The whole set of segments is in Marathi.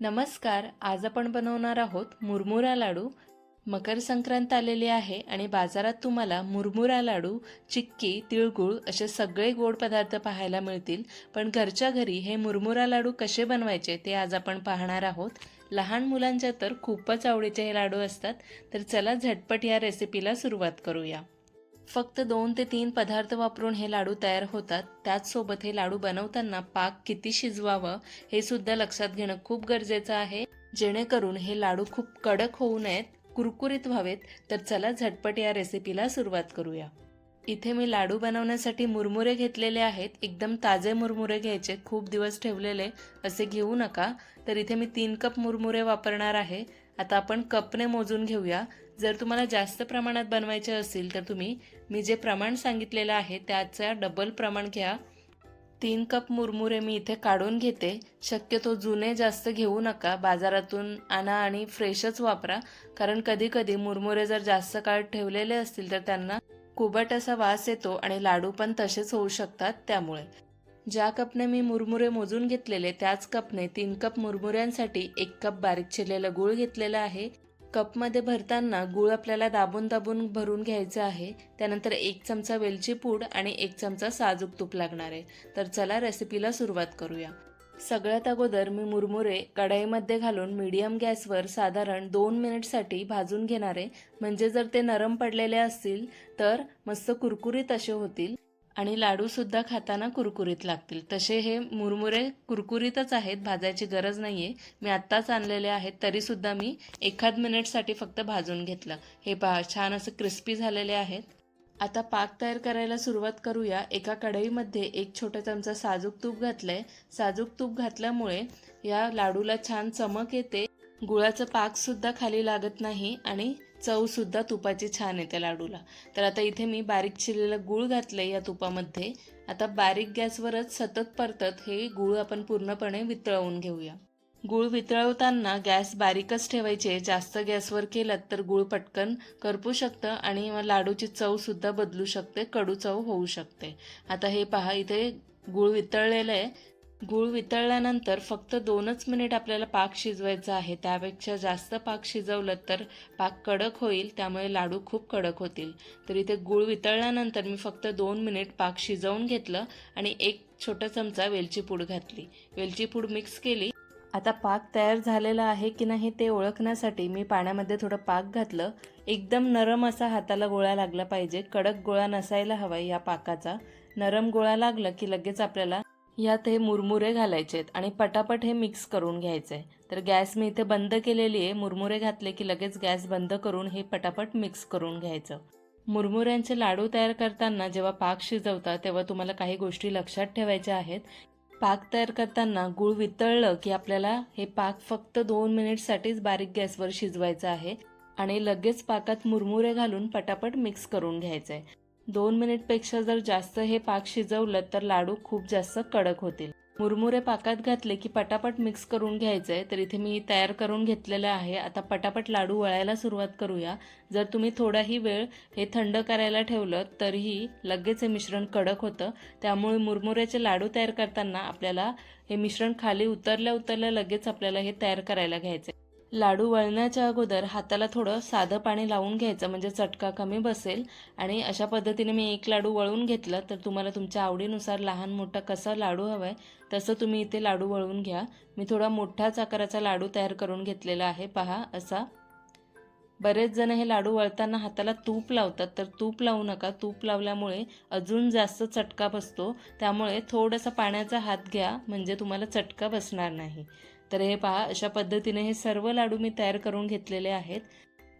नमस्कार आज आपण बनवणार आहोत मुरमुरा लाडू. मकर संक्रांत आलेली आहे आणि बाजारात तुम्हाला मुरमुरा लाडू चिक्की तिळगुळ असे सगळे गोड पदार्थ पाहायला मिळतील. पण घरच्या घरी हे मुरमुरा लाडू कसे बनवायचे ते आज आपण पाहणार आहोत. लहान मुलांच्या तर खूपच आवडीचे हे लाडू असतात. तर चला झटपट या रेसिपीला सुरुवात करूया. फक्त दोन ते तीन पदार्थ वापरून हे लाडू तयार होतात. त्याचसोबत हे लाडू बनवताना पाक किती शिजवावं हे सुद्धा लक्षात घेणं खूप गरजेचं आहे. जेणेकरून हे लाडू खूप कडक होऊ नयेत कुरकुरीत व्हावेत. तर चला झटपट या रेसिपीला सुरुवात करूया. इथे मी लाडू बनवण्यासाठी मुरमुरे घेतलेले आहेत. एकदम ताजे मुरमुरे घ्यायचे. खूप दिवस ठेवलेले. असे घेऊ नका. तर इथे मी तीन कप मुरमुरे वापरणार आहे. आता आपण कपने मोजून घेऊया. जर तुम्हाला जास्त प्रमाणात बनवायचे असेल तर तुम्ही मी जे प्रमाण सांगितलेलं आहे त्याचा डबल प्रमाण घ्या. तीन कप मुरमुरे मी इथे काढून घेते. शक्यतो जुने जास्त घेऊ नका. बाजारातून आणा आणि फ्रेशच वापरा. कारण कधी कधी मुरमुरे जर जास्त काळ ठेवलेले असतील तर त्यांना कुबट असा वास येतो आणि लाडू पण तसेच होऊ शकतात त्यामुळे. ज्या कपने मी मुरमुरे मोजून घेतलेले त्याच कपने तीन कप मुरमुऱ्यांसाठी एक कप बारीक चिरलेलं गूळ घेतलेला आहे. कपमध्ये भरताना गूळ आपल्याला दाबून दाबून भरून घ्यायचं आहे. त्यानंतर एक चमचा वेलची पूड आणि एक चमचा साजूक तूप लागणार आहे. तर चला रेसिपीला सुरुवात करूया. सगळ्यात अगोदर मी मुरमुरे कढईमध्ये घालून मीडियम गॅसवर साधारण दोन मिनिटसाठी भाजून घेणार आहे. म्हणजे जर ते नरम पडलेले असतील तर मस्त कुरकुरीत असे होतील. आणि लाडूसुद्धा खाताना कुरकुरीत लागतील. तसे हे मुरमुरे कुरकुरीतच आहेत भाजायची गरज नाही आहे मी आत्ताच आणलेले आहेत तरीसुद्धा मी एखाद मिनिटसाठी फक्त भाजून घेतलं. हे पहा छान असं क्रिस्पी झालेले आहेत. आता पाक तयार करायला सुरुवात करूया. एका कढईमध्ये एक छोटा चमचा साजूक तूप घातलंय. साजूक तूप घातल्यामुळे या लाडूला छान चमक येते. गुळाचं पाकसुद्धा खाली लागत नाही आणि चवसुद्धा तुपाची छान येते लाडूला. तर आता इथे मी बारीक चिरलेलं गूळ घातलं आहे या तुपामध्ये. आता बारीक गॅसवरच सतत परतत हे गूळ आपण पूर्णपणे वितळवून घेऊया. गूळ वितळवताना गॅस बारीकच ठेवायचे. जास्त गॅसवर केलं तर गूळ पटकन करपू शकतं आणि लाडूची चवसुद्धा बदलू शकते कडू चव होऊ शकते. आता हे पहा इथे गूळ वितळलेलं आहे. गूळ वितळल्यानंतर फक्त दोनच मिनिट आपल्याला पाक शिजवायचा आहे. त्यापेक्षा जास्त पाक शिजवलं तर पाक कडक होईल त्यामुळे लाडू खूप कडक होतील. तर इथे गूळ वितळल्यानंतर मी फक्त दोन मिनिट पाक शिजवून घेतलं आणि एक छोटा चमचा वेलची पूड घातली. वेलची पूड मिक्स केली. आता पाक तयार झालेला आहे की नाही ते ओळखण्यासाठी मी पाण्यामध्ये थोडं पाक घातलं. एकदम नरम असा हाताला गोळा लागला पाहिजे. कडक गोळा नसायला हवा या पाकाचा. नरम गोळा लागला की लगेच आपल्याला यात हे मुरमुरे घालायचे आहेत आणि पटापट हे मिक्स करून घ्यायचं आहे. तर गॅस मी इथे बंद केलेली आहे. मुरमुरे घातले की लगेच गॅस बंद करून हे पटापट मिक्स करून घ्यायचं. मुरमुऱ्यांचे लाडू तयार करताना जेव्हा पाक शिजवता तेव्हा तुम्हाला काही गोष्टी लक्षात ठेवायच्या आहेत. पाक तयार करताना गूळ वितळलं की आपल्याला हे पाक फक्त दोन मिनिटसाठीच बारीक गॅसवर शिजवायचं आहे आणि लगेच पाकात मुरमुरे घालून पटापट मिक्स करून घ्यायचं आहे. दोन मिनिटपेक्षा जर जास्त हे पाक शिजवलं तर लाडू खूप जास्त कडक होतील. मुरमुरे पाकात घातले की पटापट मिक्स करून घ्यायचं आहे तर इथे मी तयार करून घेतलेलं आहे. आता पटापट लाडू वळायला सुरुवात करूया. जर तुम्ही थोडाही वेळ हे थंड करायला ठेवलं तरीही लगेच हे मिश्रण कडक होतं. त्यामुळे मुरमुऱ्याचे लाडू तयार करताना आपल्याला हे मिश्रण खाली उतरल्या उतरल्या लगेच आपल्याला हे तयार करायला घ्यायचं लाडू वळण्याच्या अगोदर हाताला थोडं साधं पाणी लावून घ्यायचं म्हणजे चटका कमी बसेल. आणि अशा पद्धतीने मी एक लाडू वळून घेतलं. तर तुम्हाला तुमच्या आवडीनुसार लहान मोठा कसा लाडू हवा आहे तसं तुम्ही इथे लाडू वळून घ्या. मी थोडा मोठाच आकाराचा लाडू तयार करून घेतलेला आहे. पहा असा. बरेच जण हे लाडू वळताना हाताला तूप लावतात. तर तूप लावू नका. तूप लावल्यामुळे अजून जास्त चटका बसतो. त्यामुळे थोडासा पाण्याचा हात घ्या म्हणजे तुम्हाला चटका बसणार नाही. तर हे पहा अशा पद्धतीने हे सर्व लाडू मी तयार करून घेतलेले आहेत.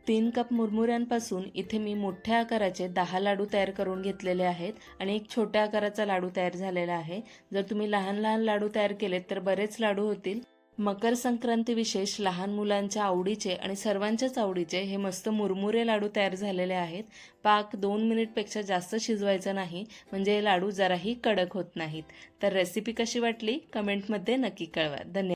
तीन कप मुरमुऱ्यांपासून इथे मी मोठ्या आकाराचे दहा लाडू तयार करून घेतलेले आहेत आणि एक छोट्या आकाराचा लाडू तयार झालेला आहे. जर तुम्ही लहान लहान लाडू तयार केलेत तर बरेच लाडू होतील. मकर संक्रांती विशेष लहान मुलांच्या आवडीचे आणि सर्वांच्याच आवडीचे हे मस्त मुरमुरे लाडू तयार झालेले आहेत. पाक दोन मिनिटपेक्षा जास्त शिजवायचं नाही म्हणजे हे लाडू जराही कडक होत नाहीत. तर रेसिपी कशी वाटली? कमेंटमध्ये नक्की कळवा. धन्यवाद.